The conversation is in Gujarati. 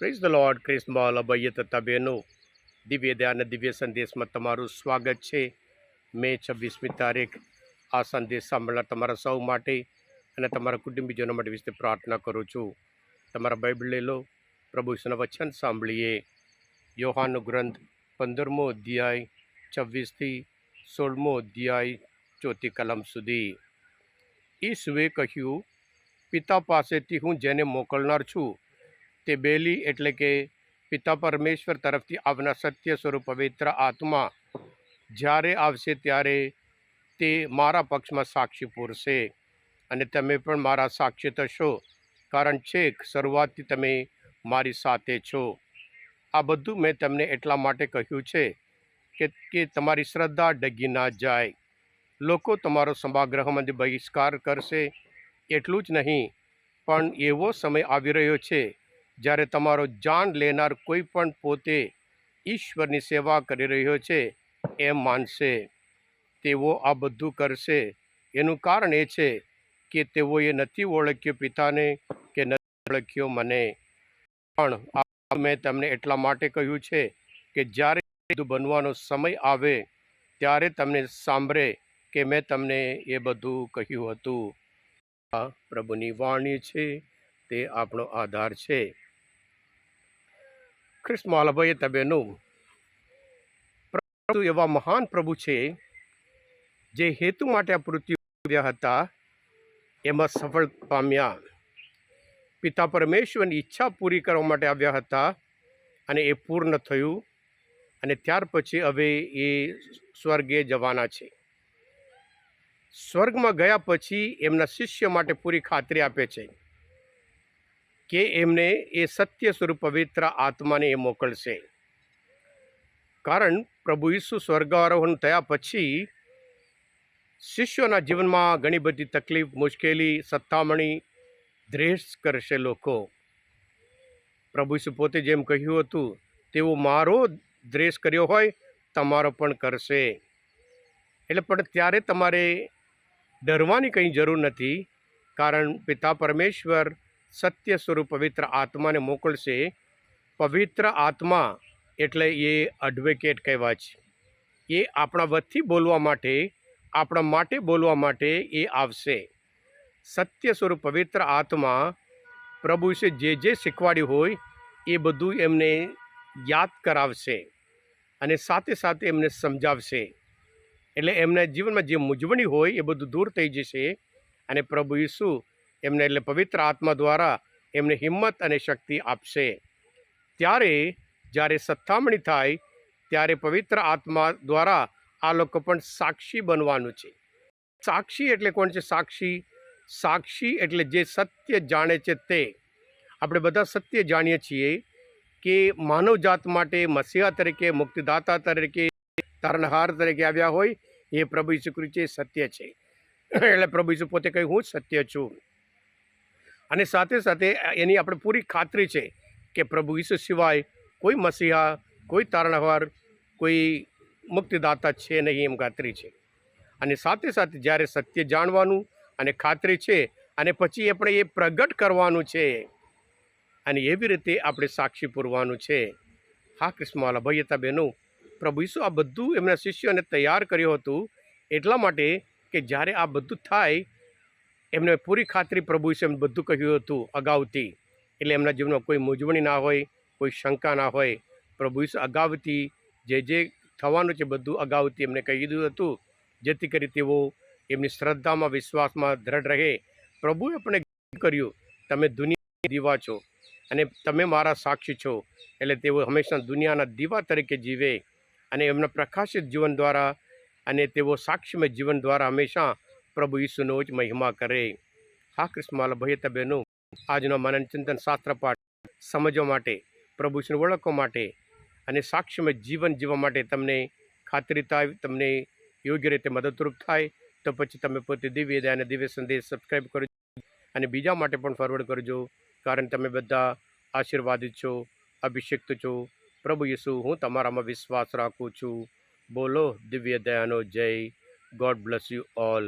પ્રેઝ ધ લોર્ડ ક્રિસ્મોલ અભય તથા બહેનો દિવ્ય ધ્યાન દિવ્ય સંદેશમાં તમારું સ્વાગત છે મે છવ્વીસમી તારીખ આ સંદેશ સાંભળનાર તમારા સૌ માટે અને તમારા કુટુંબીજનો માટે વિશે પ્રાર્થના કરું છું તમારા બાઇબલ લઈ લો પ્રભુ ઈસુના વચન સાંભળીએ યોહાનો ગ્રંથ પંદરમો અધ્યાય છવ્વીસથી સોળમો અધ્યાય ચોથી કલમ સુધી ઈસુએ કહ્યું પિતા પાસેથી હું જેને મોકલનાર છું તે બેલી એટલે કે પિતા પરમેશ્વર તરફથી આવનાર સત્ય સ્વરૂપ પવિત્ર આત્મા જ્યારે આવશે ત્યારે તે મારા પક્ષમાં સાક્ષી પૂરશે અને તમે પણ મારા સાક્ષી થશો. કારણ છેક શરૂઆતથી તમે મારી સાથે છો. આ બધું મેં તમને એટલા માટે કહ્યું છે કે કે તમારી શ્રદ્ધા ડગી ના જાય. લોકો તમારો સભાગૃહમાંથી બહિષ્કાર કરશે. એટલું જ નહીં, પણ એવો સમય આવી રહ્યો છે જ્યારે તમારો જાન લેનાર કોઈ પણ પોતે ઈશ્વરની સેવા કરી રહ્યો છે, એમ માનશે. તેઓ આ બધું કરશે. એનું કારણ એ છે કે તેઓએ નથી ઓળખ્યો પિતાને કે નથી ઓળખ્યો મને. પણ મેં તમને એટલા માટે કહ્યું છે કે જ્યારે બધું બનવાનો સમય આવે, ત્યારે તમને સાંભળે કે મેં તમને એ બધું કહ્યું હતું. આ પ્રભુની વાણી છે, તે આપણો આધાર છે. ખ્રિસ્ત અલભય તબેનું પ્રભુ એવા મહાન પ્રભુ છે જે હેતુ માટે આ પૃથ્વી હતા એમાં સફળ પામ્યા પિતા પરમેશ્વરની ઈચ્છા પૂરી કરવા માટે આવ્યા હતા અને એ પૂર્ણ થયું અને ત્યાર પછી હવે એ સ્વર્ગે જવાના છે સ્વર્ગમાં ગયા પછી એમના શિષ્ય માટે પૂરી ખાતરી આપે છે કે એમને એ સત્ય સ્વરૂપ પવિત્ર આત્માને એ મોકલશે. કારણ પ્રભુ ઈસુ સ્વર્ગારોહણ થયા પછી શિષ્યોના જીવનમાં ઘણી બધી તકલીફ, મુશ્કેલી, સત્તામણી દ્રેષ કરશે લોકો. પ્રભુ ઈસુ પોતે જેમ કહ્યું હતું તેવો મારો દ્રેષ કર્યો હોય, તમારો પણ કરશે. એટલે પણ ત્યારે તમારે ડરવાની કંઈ જરૂર નથી, કારણ પિતા પરમેશ્વર સત્ય સ્વરૂપ પવિત્ર આત્માને મોકલશે. પવિત્ર આત્મા એટલે એ એડવોકેટ કહેવાય છે. એ આપણા વતથી બોલવા માટે, આપણા માટે બોલવા માટે એ આવશે. સત્ય સ્વરૂપ પવિત્ર આત્મા પ્રભુ વિશે જે જે શીખવાડ્યું હોય, એ બધું એમને યાદ કરાવશે અને સાથે સાથે એમને સમજાવશે. એટલે એમના જીવનમાં જે મૂંઝવણી હોય, એ બધું દૂર થઈ જશે અને પ્રભુ ઈસુ એમને એટલે પવિત્ર આત્મા દ્વારા એમને હિંમત અને શક્તિ આપશે. ત્યારે જ્યારે સત્તામણી થાય, ત્યારે પવિત્ર આત્મા દ્વારા આ લોકો પણ સાક્ષી બનવાનું છે. સાક્ષી એટલે કોણ છે? સાક્ષી સાક્ષી એટલે જે સત્ય જાણે છે તે. આપણે બધા સત્ય જાણીએ છીએ કે માનવજાત માટે મસીહા તરીકે, મુક્તિદાતા તરીકે, તરણહાર તરીકે આવ્યા હોય, એ પ્રભુ ઈસુ ખ્રિસ્ત સત્ય છે. એટલે પ્રભુ ઈસુ પોતે કહ્યું, હું સત્ય છું. અને સાથે સાથે એની આપણે પૂરી ખાતરી છે કે પ્રભુ ઈસુ સિવાય કોઈ મસીહા, કોઈ તારણહાર, કોઈ મુક્તિદાતા છે નહીં એમ ખાતરી છે. અને સાથે સાથે જ્યારે સત્ય જાણવાનું અને ખાતરી છે અને પછી આપણે એ પ્રગટ કરવાનું છે અને એવી રીતે આપણે સાક્ષી પૂરવાનું છે. હા કૃષ્ણવાલા ભૈયતા બહેનો, પ્રભુ ઈસુ આ બધું એમના શિષ્યોને તૈયાર કર્યું હતું એટલા માટે કે જ્યારે આ બધું થાય એમને પૂરી ખાતરી પ્રભુ છે એમને બધું કહ્યું હતું અગાઉથી. એટલે એમના જીવનમાં કોઈ મૂંઝવણી ના હોય, કોઈ શંકા ના હોય. પ્રભુ ઈસુ અગાઉથી જે જે થવાનું છે બધું અગાઉથી એમને કહી દીધું હતું. જેથી કરી તેઓ એમની શ્રદ્ધામાં, વિશ્વાસમાં દ્રઢ રહે. પ્રભુએ પણ કર્યું, તમે દુનિયા દીવા છો અને તમે મારા સાક્ષી છો. એટલે તેઓ હંમેશા દુનિયાના દીવા તરીકે જીવે અને એમના પ્રકાશિત જીવન દ્વારા અને તેઓ સાક્ષીમય જીવન દ્વારા હંમેશા પ્રભુ ઈસુનો જ મહિમા કરે. હા કૃષ્ણમાલ ભયતા તબેનું આજનો મનન ચિંતન શાસ્ત્ર પાઠ, સમજવા માટે, પ્રભુ ઈસુને ઓળખવા માટે અને સાક્ષીમય જીવન જીવવા માટે તમને ખાતરી થાય, તમને યોગ્ય રીતે મદદરૂપ થાય, તો પછી તમે પોતે દિવ્ય દયા અને દિવ્ય સંદેશ સબસ્ક્રાઈબ કરજો અને બીજા માટે પણ ફોરવર્ડ કરજો, કારણ તમે બધા આશીર્વાદિત છો, અભિષિક્ત છો. પ્રભુ યસુ હું તમારામાં વિશ્વાસ રાખું છું. બોલો, દિવ્ય દયાનો જય. God bless you all